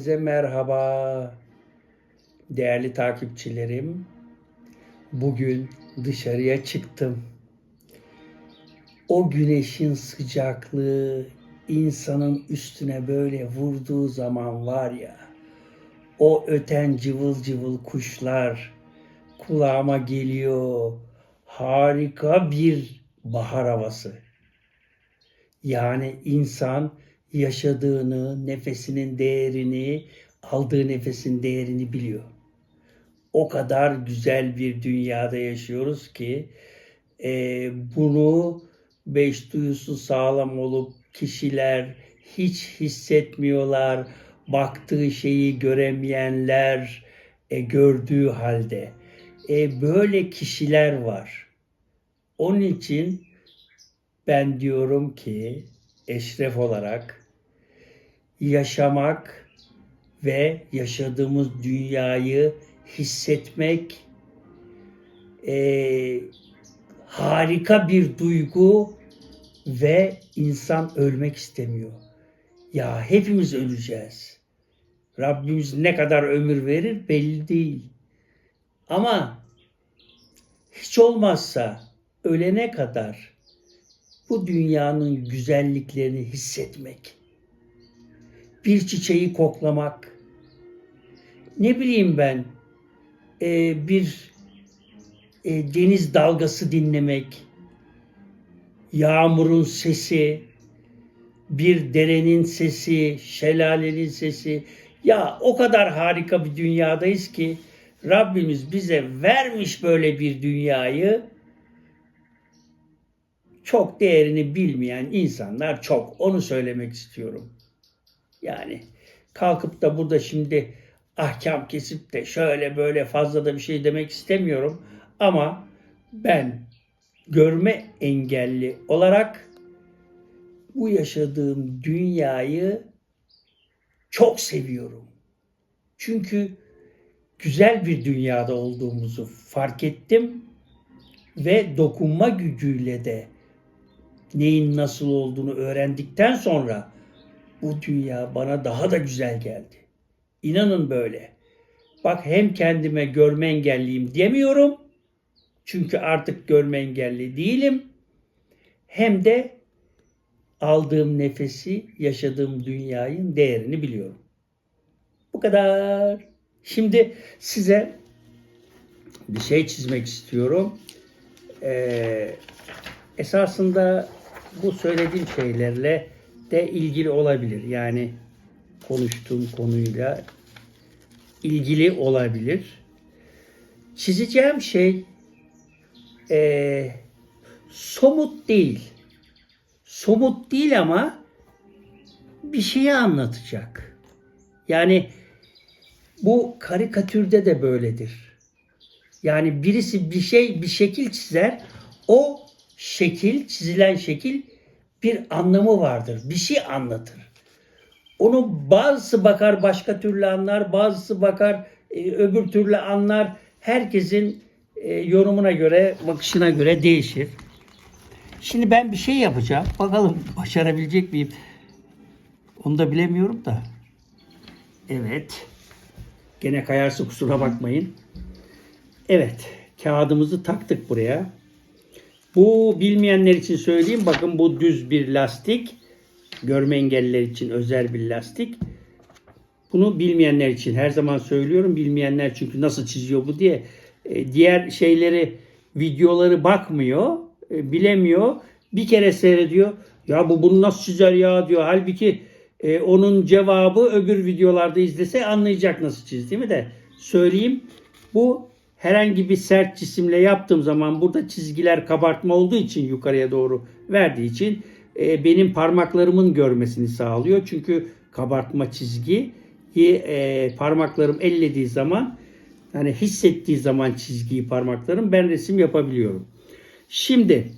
Herkese merhaba. Değerli takipçilerim. Bugün dışarıya çıktım. O güneşin sıcaklığı insanın üstüne böyle vurduğu zaman var ya o öten cıvıl cıvıl kuşlar kulağıma geliyor. Harika bir bahar havası. Yani insan yaşadığını, nefesinin değerini, aldığı nefesin değerini biliyor. O kadar güzel bir dünyada yaşıyoruz ki e, bunu beş duyusu sağlam olup kişiler hiç hissetmiyorlar. Baktığı şeyi göremeyenler e, gördüğü halde. E, böyle kişiler var. Onun için ben diyorum ki eşref olarak yaşamak ve yaşadığımız dünyayı hissetmek e, harika bir duygu ve insan ölmek istemiyor. Ya hepimiz öleceğiz. Rabbimiz ne kadar ömür verir belli değil. Ama hiç olmazsa ölene kadar bu dünyanın güzelliklerini hissetmek, bir çiçeği koklamak, ne bileyim ben e, bir e, deniz dalgası dinlemek, yağmurun sesi, bir derenin sesi, şelalenin sesi. Ya o kadar harika bir dünyadayız ki Rabbimiz bize vermiş böyle bir dünyayı çok değerini bilmeyen insanlar çok. Onu söylemek istiyorum. Yani kalkıp da burada şimdi ahkam kesip de şöyle böyle fazla da bir şey demek istemiyorum. Ama ben görme engelli olarak bu yaşadığım dünyayı çok seviyorum. Çünkü güzel bir dünyada olduğumuzu fark ettim ve dokunma gücüyle de neyin nasıl olduğunu öğrendikten sonra bu dünya bana daha da güzel geldi. İnanın böyle. Bak hem kendime görme engelliyim demiyorum. Çünkü artık görme engelli değilim. Hem de aldığım nefesi, yaşadığım dünyanın değerini biliyorum. Bu kadar. Şimdi size bir şey çizmek istiyorum. Ee, esasında bu söylediğim şeylerle de ilgili olabilir. Yani konuştuğum konuyla ilgili olabilir. Çizeceğim şey e, somut değil. Somut değil ama bir şeyi anlatacak. Yani bu karikatürde de böyledir. Yani birisi bir şey, bir şekil çizer. O şekil, çizilen şekil bir anlamı vardır. Bir şey anlatır. Onu bazısı bakar başka türlü anlar, bazısı bakar e, öbür türlü anlar. Herkesin e, yorumuna göre, bakışına göre değişir. Şimdi ben bir şey yapacağım. Bakalım başarabilecek miyim? Onu da bilemiyorum da. Evet. Gene kayarsa kusura bakmayın. Evet. Kağıdımızı taktık buraya. Bu bilmeyenler için söyleyeyim. Bakın bu düz bir lastik. Görme engelliler için özel bir lastik. Bunu bilmeyenler için her zaman söylüyorum. Bilmeyenler çünkü nasıl çiziyor bu diye. E, diğer şeyleri, videoları bakmıyor. e, bilemiyor. Bir kere seyrediyor. Ya bu bunu nasıl çizer ya diyor. Halbuki e, onun cevabı öbür videolarda izlese anlayacak nasıl çizdiğimi de söyleyeyim. Bu herhangi bir sert cisimle yaptığım zaman burada çizgiler kabartma olduğu için yukarıya doğru verdiği için e, benim parmaklarımın görmesini sağlıyor. Çünkü kabartma çizgi e, parmaklarım ellediği zaman yani hissettiği zaman çizgiyi parmaklarım ben resim yapabiliyorum. Şimdi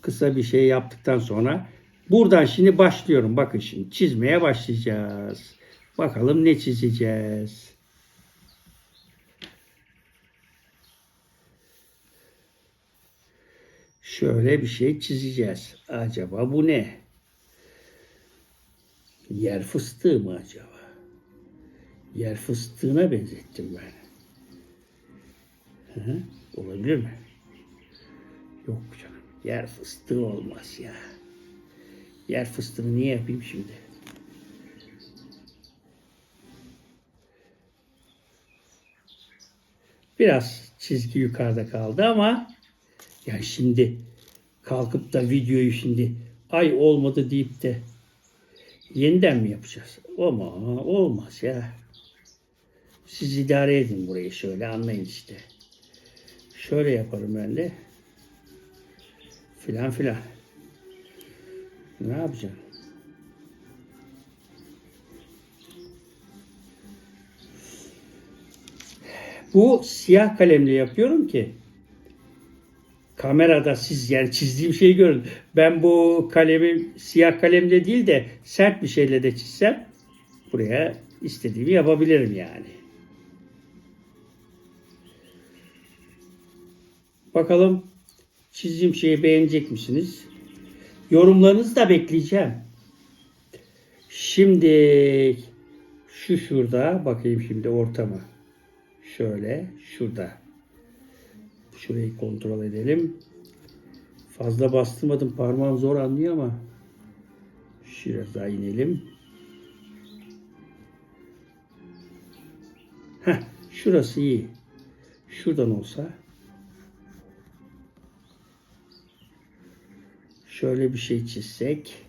kısa bir şey yaptıktan sonra buradan şimdi başlıyorum. Bakın şimdi çizmeye başlayacağız. Bakalım ne çizeceğiz. Şöyle bir şey çizeceğiz. Acaba bu ne? Yer fıstığı mı acaba? Yer fıstığına benzettim ben. Hı olabilir mi? Yok canım. Yer fıstığı olmaz ya. Yer fıstığını niye yapayım şimdi? Biraz çizgi yukarıda kaldı ama yani şimdi kalkıp da videoyu şimdi ay olmadı deyip de yeniden mi yapacağız? Ama olmaz ya. Siz idare edin burayı şöyle anlayın işte. Şöyle yaparım ben de. Filan filan. Ne yapacağım? Bu siyah kalemle yapıyorum ki kamerada siz yani çizdiğim şeyi görün. Ben bu kalemi siyah kalemle değil de sert bir şeyle de çizsem buraya istediğimi yapabilirim yani. Bakalım çizdiğim şeyi beğenecek misiniz? Yorumlarınızı da bekleyeceğim. Şimdi şu şurada bakayım şimdi ortama. Şöyle şurada. Şurayı kontrol edelim. Fazla bastırmadım. Parmağım zor anlıyor ama. Biraz daha inelim. Heh, şurası iyi. Şuradan olsa. Şöyle bir şey çizsek.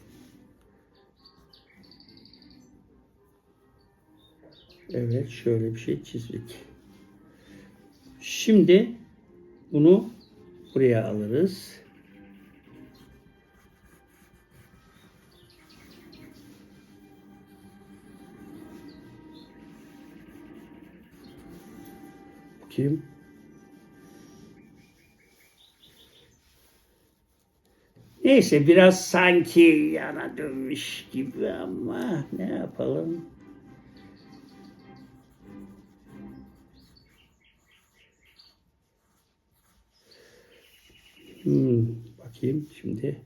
Evet, şöyle bir şey çizdik. Şimdi bunu buraya alırız. Bakayım. Neyse biraz sanki yana dönmüş gibi ama ne yapalım? Hmm, bakayım şimdi.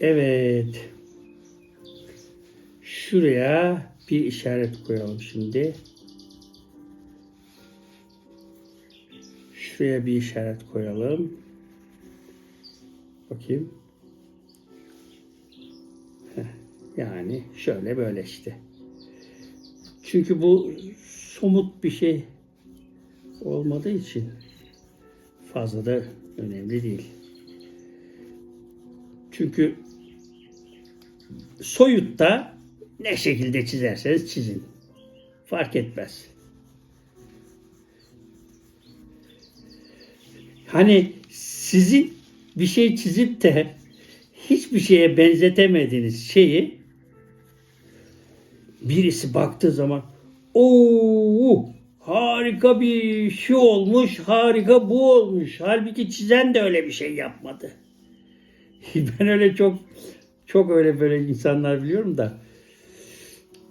Evet. Şuraya bir işaret koyalım şimdi. Şuraya bir işaret koyalım. Bakayım. Yani şöyle böyle işte. Çünkü bu somut bir şey olmadığı için fazla da önemli değil. Çünkü soyutta ne şekilde çizerseniz çizin. Fark etmez. Hani sizin bir şey çizip de hiçbir şeye benzetemediğiniz şeyi birisi baktığı zaman o harika bir şu olmuş, harika bu olmuş. Halbuki çizen de öyle bir şey yapmadı. Ben öyle çok çok öyle böyle insanlar biliyorum da.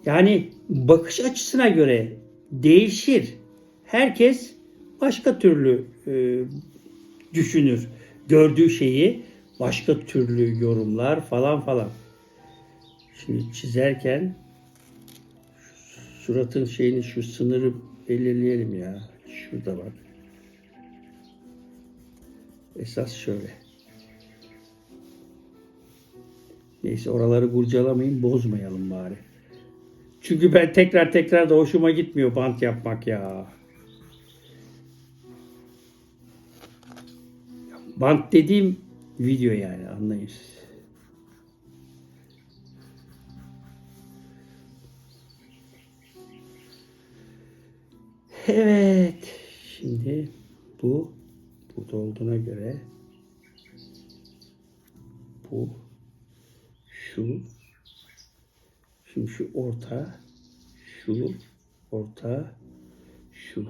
Yani bakış açısına göre değişir. Herkes başka türlü e, düşünür. Gördüğü şeyi başka türlü yorumlar falan falan. Şimdi çizerken suratın şeyini şu sınırı belirleyelim ya. Şurada bak. Esas şöyle. Neyse oraları kurcalamayın, bozmayalım bari. Çünkü ben tekrar tekrar da hoşuma gitmiyor bant yapmak ya. Bant dediğim video yani anlayın. Evet. Şimdi bu burada olduğuna göre bu şu şimdi şu orta şu orta şu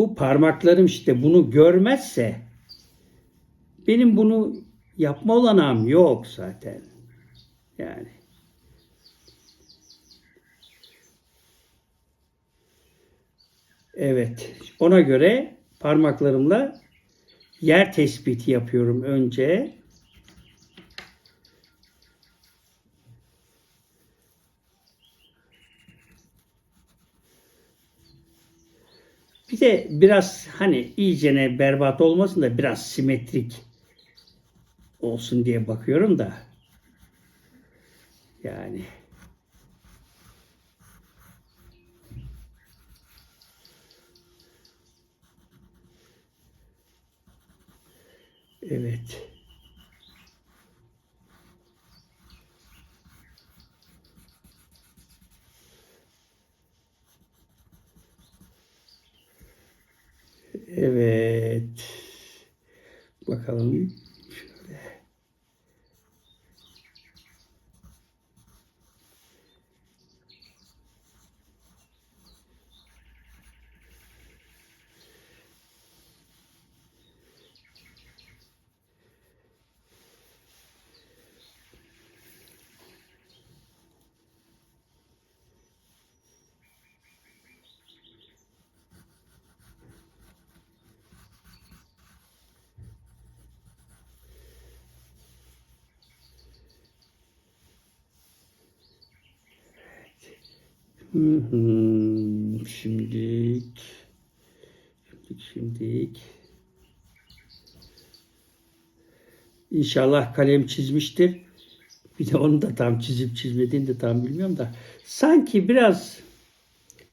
Bu parmaklarım işte bunu görmezse benim bunu yapma olanağım yok zaten. Yani. Evet. Ona göre parmaklarımla yer tespiti yapıyorum önce. Bir de biraz hani iyicene berbat olmasın da biraz simetrik olsun diye bakıyorum da. Yani. Evet. Bakalım. Şöyle. Hı hı. Şimdilik. Şimdilik, şimdilik. İnşallah kalem çizmiştir. Bir de onu da tam çizip çizmediğini de tam bilmiyorum da. Sanki biraz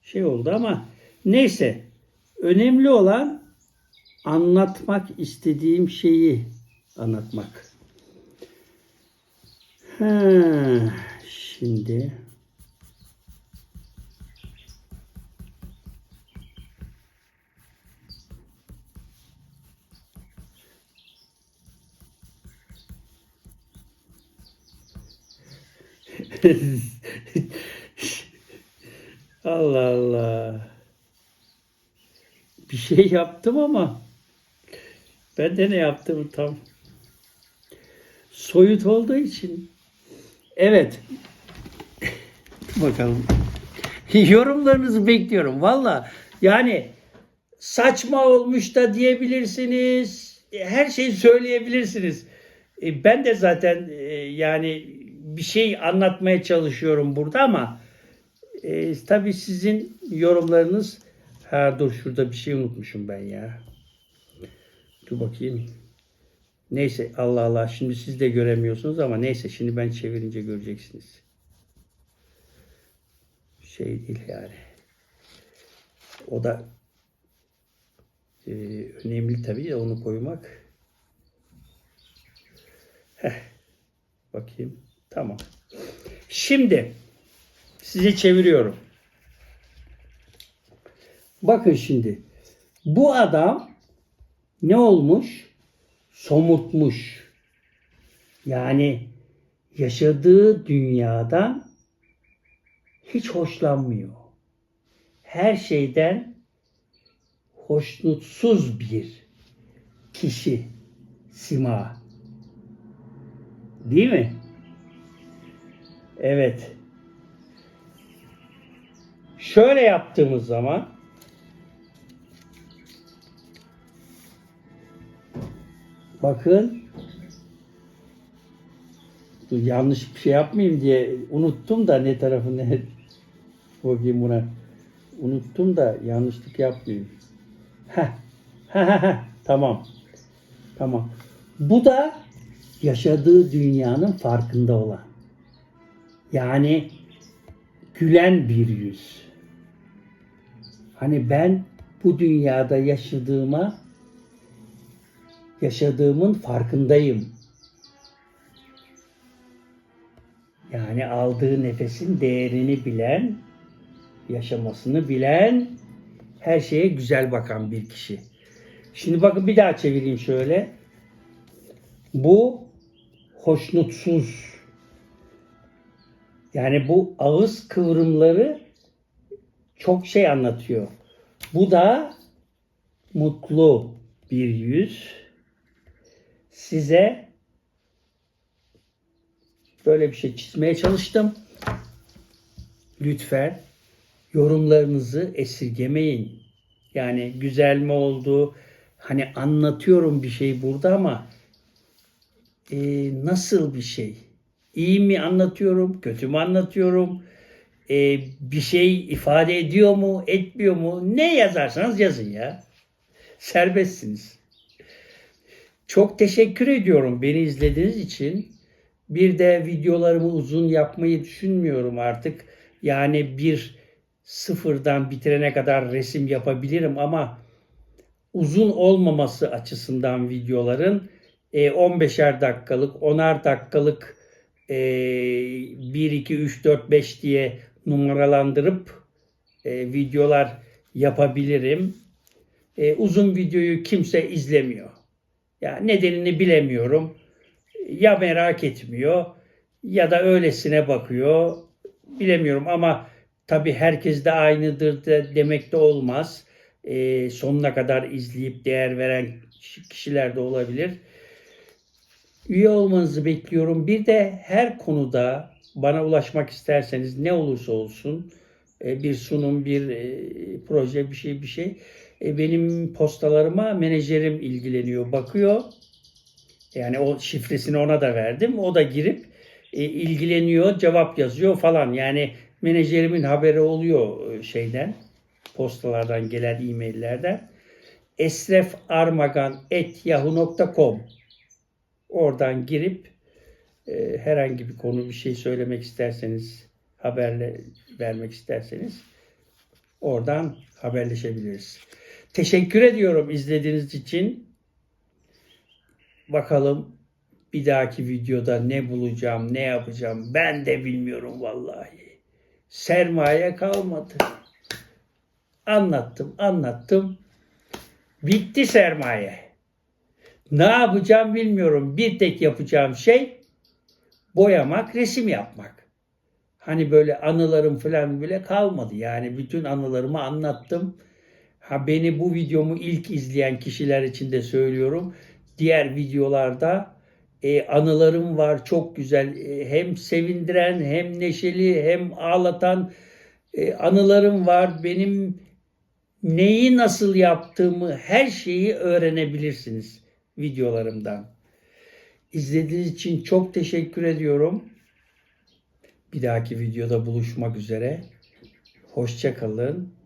şey oldu ama neyse. Önemli olan anlatmak istediğim şeyi anlatmak. Ha, şimdi Allah Allah. Bir şey yaptım ama ben de ne yaptım tam soyut olduğu için. Evet. Bakalım. Yorumlarınızı bekliyorum. Valla yani saçma olmuş da diyebilirsiniz. Her şeyi söyleyebilirsiniz. E, Ben de zaten e, yani bir şey anlatmaya çalışıyorum burada ama e, tabii sizin yorumlarınız ha dur şurada bir şey unutmuşum ben ya. Dur bakayım. Neyse Allah Allah şimdi siz de göremiyorsunuz ama neyse şimdi ben çevirince göreceksiniz. Şey değil yani. O da e, önemli tabii onu koymak. Heh. Bakayım. Tamam. Şimdi size çeviriyorum. Bakın şimdi. Bu adam ne olmuş? Somurtmuş. Yani yaşadığı dünyadan hiç hoşlanmıyor. Her şeyden hoşnutsuz bir kişi, sima. Değil mi? Evet. Şöyle yaptığımız zaman bakın dur, yanlış bir şey yapmayayım diye unuttum da ne tarafı ne bakayım buna unuttum da yanlışlık yapmayayım. Heh. Tamam. Tamam. Bu da yaşadığı dünyanın farkında olan. Yani gülen bir yüz. Hani ben bu dünyada yaşadığıma yaşadığımın farkındayım. Yani aldığı nefesin değerini bilen, yaşamasını bilen, her şeye güzel bakan bir kişi. Şimdi bakın bir daha çevireyim şöyle. Bu hoşnutsuz. Yani bu ağız kıvrımları çok şey anlatıyor. Bu da mutlu bir yüz size böyle bir şey çizmeye çalıştım. Lütfen yorumlarınızı esirgemeyin. Yani güzel mi oldu? Hani anlatıyorum bir şey burada ama e, nasıl bir şey? İyi mi anlatıyorum? Kötü mü anlatıyorum? E, bir şey ifade ediyor mu? Etmiyor mu? Ne yazarsanız yazın ya. Serbestsiniz. Çok teşekkür ediyorum beni izlediğiniz için. Bir de videolarımı uzun yapmayı düşünmüyorum artık. Yani bir sıfırdan bitirene kadar resim yapabilirim ama uzun olmaması açısından videoların e, 15'er dakikalık, 10'ar dakikalık e, 1, 2, 3, 4, 5 diye numaralandırıp e, videolar yapabilirim. E, uzun videoyu kimse izlemiyor. Ya nedenini bilemiyorum. Ya merak etmiyor ya da öylesine bakıyor. Bilemiyorum ama tabii herkes de aynıdır da demek de olmaz. E, sonuna kadar izleyip değer veren kişiler de olabilir. Üye olmanızı bekliyorum. Bir de her konuda bana ulaşmak isterseniz ne olursa olsun e, bir sunum, bir e, proje, bir şey bir şey e, benim postalarıma menajerim ilgileniyor, bakıyor. Yani o şifresini ona da verdim. O da girip ilgileniyor, cevap yazıyor falan. Yani menajerimin haberi oluyor şeyden, postalardan gelen e-maillerden. esrefarmagan.yahoo.com Oradan girip e, herhangi bir konu bir şey söylemek isterseniz, haberle vermek isterseniz oradan haberleşebiliriz. Teşekkür ediyorum izlediğiniz için. Bakalım bir dahaki videoda ne bulacağım, ne yapacağım ben de bilmiyorum vallahi. Sermaye kalmadı. Anlattım, anlattım. Bitti sermaye. Ne yapacağım bilmiyorum. Bir tek yapacağım şey boyamak, resim yapmak. Hani böyle anılarım falan bile kalmadı. Yani bütün anılarımı anlattım. Ha beni bu videomu ilk izleyen kişiler için de söylüyorum. Diğer videolarda e, anılarım var çok güzel. E, hem sevindiren hem neşeli hem ağlatan e, anılarım var. Benim neyi nasıl yaptığımı her şeyi öğrenebilirsiniz videolarımdan. İzlediğiniz için çok teşekkür ediyorum. Bir dahaki videoda buluşmak üzere. Hoşçakalın.